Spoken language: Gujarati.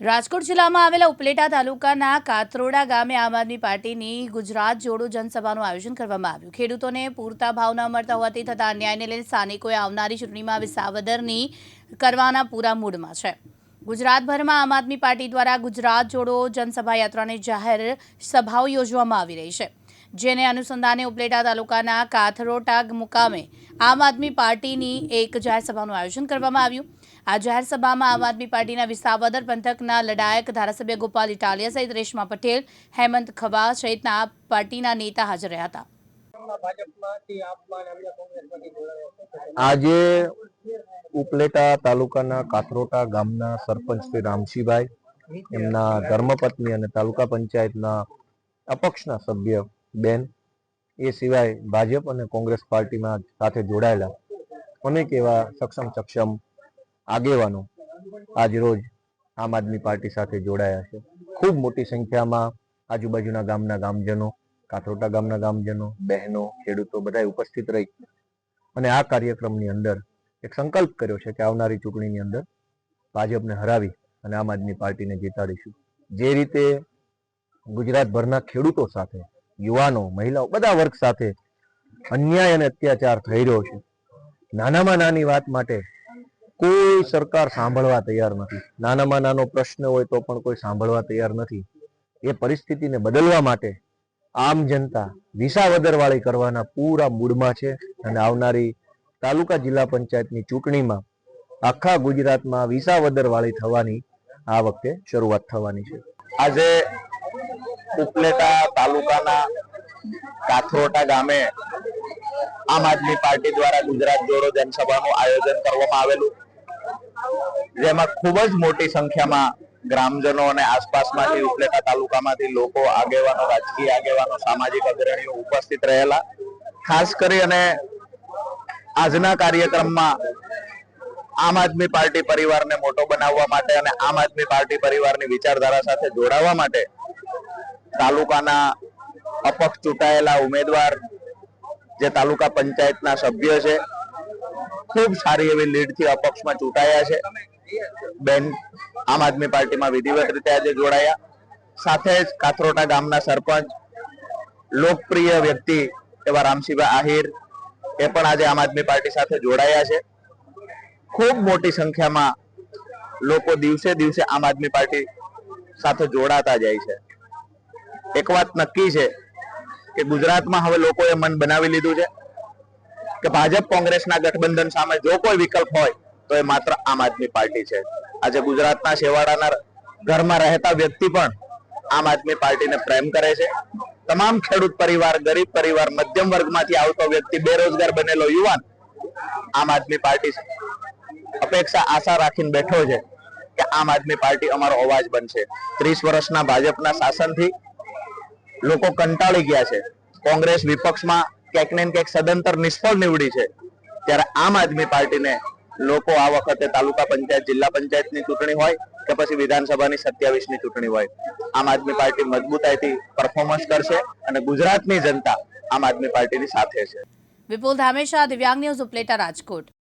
રાજકોટ જિલ્લામાં આવેલા ઉપલેટા તાલુકાના કાતરોડા ગામે આમ આદમી પાર્ટીની ગુજરાત જોડો જનસભાનું આયોજન કરવામાં આવ્યું. ખેડૂતોને પૂરતા ભાવ ન મળતા હોવાથી થતા અન્યાયને લઈને સ્થાનિકોએ આવનારી ચૂંટણીમાં વિસાવદરની કરવાના પૂરા મૂડમાં છે. ગુજરાતભરમાં આમ આદમી પાર્ટી દ્વારા ગુજરાત જોડો જનસભા યાત્રાની જાહેર સભાઓ યોજવામાં આવી રહી છે. જેને અનુસંધાને ઉપલેટા તાલુકાના કાથરોટા મુકામે આમ આદમી પાર્ટીની એક જાહેર સભાનું આયોજન કરવામાં આવ્યું. આ જાહેર સભામાં આમ આદમી પાર્ટીના વિસાવદર પંથકના લડાયક ધારાસભ્ય ગોપાલ ઇટાલિયા સહિત રેશમા પટેલ, હેમંત ખબા સહિતના પાર્ટીના નેતા હાજર રહ્યા હતા. આજે ઉપલેટા તાલુકાના કાથરોટા ગામના સરપંચ શ્રી રામસિંહભાઈ એમના ધર્મપત્ની અને તાલુકા પંચાયતના અપક્ષના સભ્ય બેન, એ સિવાય ભાજપ અને કોંગ્રેસ પાર્ટીમાં સાથે જોડાયેલા અનેક એવા સક્ષમ સક્ષમ આગેવાનો આજ રોજ આમ આદમી પાર્ટી સાથે જોડાયા છે. ખૂબ મોટી સંખ્યામાં આજુબાજુના ગામના ગામજનો, કાથરોટા ગામના ગામજનો, બહેનો, ખેડૂતો બધા ઉપસ્થિત રહી અને આ કાર્યક્રમની અંદર એક સંકલ્પ કર્યો છે કે આવનારી ચૂંટણીની અંદર ભાજપને હરાવી અને આમ આદમી પાર્ટીને જીતાડીશું. જે રીતે ગુજરાતભરના ખેડૂતો સાથે, યુવાનો, મહિલાઓ બધા વર્ગ સાથે અન્યાય અને અત્યાચાર થઈ રહ્યો છે. નાનામાં નાની વાત માટે કોઈ સરકાર સાંભળવા તૈયાર નથી. નાનામાં નાનો પ્રશ્ન હોય તો પણ કોઈ સાંભળવા તૈયાર નથી. એ પરિસ્થિતિને બદલવા માટે આમ જનતા વિસાવદરવાળી કરવાના પૂરા મૂડમાં છે અને આવનારી તાલુકા જિલ્લા પંચાયતની ચૂંટણીમાં આખા ગુજરાતમાં વિસાવદરવાળી થવાની આ વખતે શરૂઆત થવાની છે. આજે ઉપલેટા તાલુકાના કાથરોટા ગામે આમ આદમી પાર્ટી દ્વારા ગુજરાત જોડો જનસભાનું આયોજન કરવામાં આવેલું. જેમાં ખૂબ જ મોટી સંખ્યામાં ગ્રામજનો અને આસપાસમાંથી ઉપલેટા તાલુકામાંથી લોકો, આગેવાનો, રાજકીય આગેવાનો, સામાજિક અગ્રણીઓ ઉપસ્થિત રહેલા. ખાસ કરી અને આજના કાર્યક્રમમાં આમ આદમી પાર્ટી પરિવારને મોટો બનાવવા માટે અને આમ આદમી પાર્ટી પરિવારની વિચારધારા સાથે જોડાવા માટે તાલુકાના અપક્ષ ચૂંટાયેલા ઉમેદવાર, જે તાલુકા પંચાયતના સભ્ય છે ખૂબ સારી એવી લીડથી અપક્ષમાં ચૂંટાયા છે. બેન, આમ આદમી પાર્ટીમાં વિધિવત રીતે આજે જોડાયા. સાથે જ કાથરોટા ગામના સરપંચ, લોકપ્રિય વ્યક્તિ એવા રામસિંહભાઈ આહિર એ પણ આજે આમ આદમી પાર્ટી સાથે જોડાયા છે. ખૂબ મોટી સંખ્યામાં લોકો દિવસે દિવસે આમ આદમી પાર્ટી સાથે જોડાતા જાય છે. એક વાત નક્કી છે કે ગુજરાતમાં હવે લોકોએ મન બનાવી લીધું છે. કે ભાજપ કોંગ્રેસના ગઠબંધન સામે જો કોઈ વિકલ્પ હોય, તો એ માત્ર આમ આદમી પાર્ટી છે. આજે ગુજરાતના છેવાડાના ઘરમાં રહેતા વ્યક્તિ પણ આમ આદમી પાર્ટીને પ્રેમ કરે છે. તમામ ખેડૂત પરિવાર, ગરીબ પરિવાર, મધ્યમ વર્ગમાંથી આવતો વ્યક્તિ, બેરોજગાર બનેલો યુવાન આમ આદમી પાર્ટી અપેક્ષા, આશા રાખીને બેઠો છે કે આમ આદમી પાર્ટી અમારો અવાજ બનશે. ત્રીસ વર્ષના ભાજપના શાસનથી લોકો કંટાળી ગયા છે. કોંગ્રેસ વિપક્ષમાં ક્યાંક ને ક્યાંક સદંતર નિષ્ફળ નીવડી છે. ત્યારે આમ આદમી પાર્ટીને લોકો આ વખતે તાલુકા પંચાયત, જિલ્લા પંચાયતની ચૂંટણી હોય કે પછી વિધાનસભાની સત્યાવીસની ચૂંટણી હોય. આમ આદમી પાર્ટી મજબૂતાઈથી પરફોર્મન્સ કરશે અને ગુજરાતની જનતા આમ આદમી પાર્ટીની સાથે છે. વિપુલ ધામેશા, દિવ્યાંગ ન્યૂઝ ઉપલેટા રાજકોટ.